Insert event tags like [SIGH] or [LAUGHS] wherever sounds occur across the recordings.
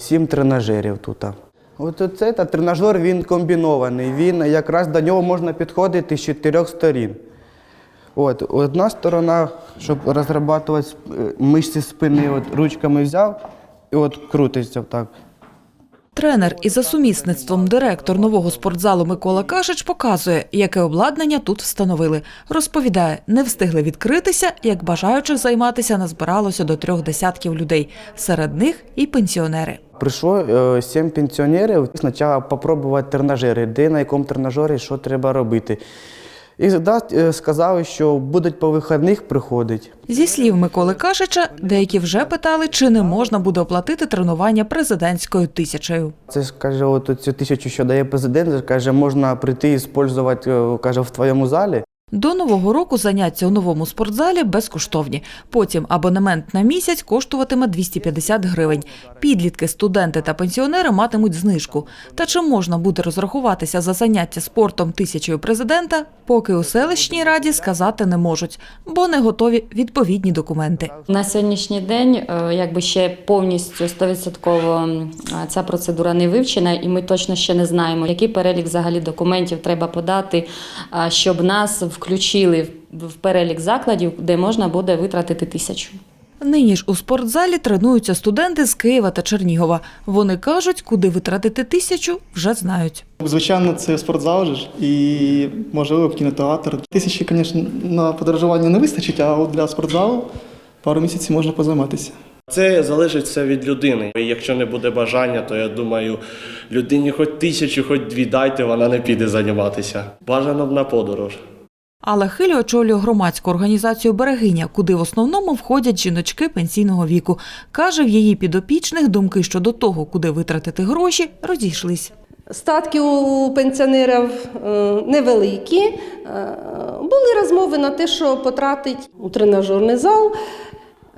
Сім тренажерів тут. От цей та тренажер він комбінований. Він якраз до нього можна підходити з чотирьох сторін. От, одна сторона, щоб розрабатувати е, мишці спини, от ручками взяв і от крутиться так. Тренер і за сумісництвом директор нового спортзалу Микола Кашич показує, яке обладнання тут встановили. Розповідає, не встигли відкритися, як бажаючих займатися назбиралося до трьох десятків людей. Серед них і пенсіонери. Прийшло е, сім пенсіонерів. Спочатку спробувати тренажери, де на якому тренажері що треба робити. І да, е, сказали, що будуть по вихідних приходити. Зі слів Миколи Кашича, деякі вже питали, чи не можна буде оплатити тренування президентською тисячею. Це ж каже, от цю тисячу, що дає президент, каже, можна прийти і спользувати, каже, в твоєму залі. До нового року заняття у новому спортзалі безкоштовні. Потім абонемент на місяць коштуватиме 250 гривень. Підлітки, студенти та пенсіонери матимуть знижку. Та чи можна буде розрахуватися за заняття спортом тисячою президента, поки у селищній раді сказати не можуть, бо не готові відповідні документи. На сьогоднішній день е, якби ще повністю 100% ця процедура не вивчена, і ми точно ще не знаємо, який перелік взагалі документів треба подати, щоб нас включили в- перелік закладів, де можна буде витратити тисячу. Нині ж у спортзалі тренуються студенти з Києва та Чернігова. Вони кажуть, куди витратити тисячу, вже знають. Звичайно, це спортзал же ж і можливо кінотеатр. Тисячі, звісно, на подорожування не вистачить, а от для спортзалу пару місяців можна позайматися. Це залежить все від людини. І якщо не буде бажання, то я думаю, людині хоч тисячу, хоч дві дайте, вона не піде займатися. Бажано б на подорож. Але Хилі очолює громадську організацію Берегиня, куди в основному входять жіночки пенсійного віку. Каже, в її підопічних думки щодо того, куди витратити гроші, розійшлись. Статки у пенсіонерів е, невеликі. Е, Були розмови на те, що потратить у тренажерний зал.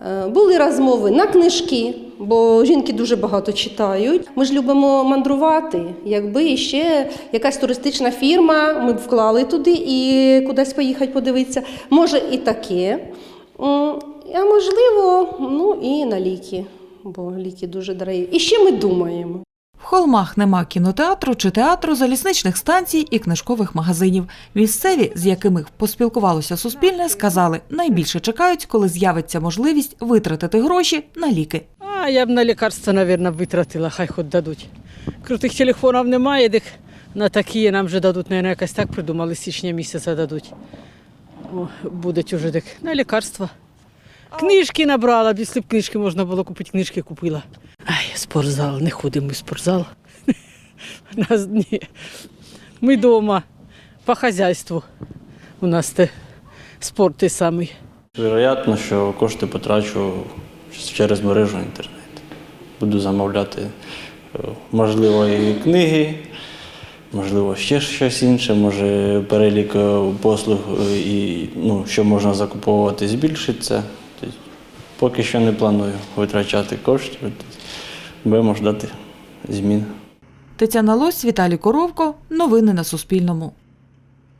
Е, Були розмови на книжки, бо жінки дуже багато читають. Ми ж любимо мандрувати. Якби ще якась туристична фірма, ми б вклали туди і кудись поїхати подивитися. Може і таке. А можливо, ну і на ліки, бо ліки дуже дорогі. І ще ми думаємо. В холмах нема кінотеатру чи театру, залізничних станцій і книжкових магазинів. Місцеві, з якими поспілкувалося Суспільне, сказали, найбільше чекають, коли з'явиться можливість витратити гроші на ліки. А я б на лікарство, мабуть, витратила, хай хоч дадуть. Крутих телефонів немає, так на такі нам вже дадуть, мабуть, якось так придумали, з січня місяця дадуть. О, будуть уже так на лікарства. Книжки набрала, якщо б книжки можна було купити, книжки купила. Ай, спортзал, не ходимо в спортзал. [LAUGHS] Нас ні. Ми вдома, по хазяйству. У нас те спорт той самий. Вероятно, що кошти потрачу через мережу інтернет. Буду замовляти, е, можливо, і книги, можливо, ще щось інше, може перелік е, послуг е, і ну, що можна закуповувати збільшиться. Тобто, Поки що не планую витрачати кошти, будемо ждати змін. Тетяна Лось, Віталій Коровко. Новини на Суспільному.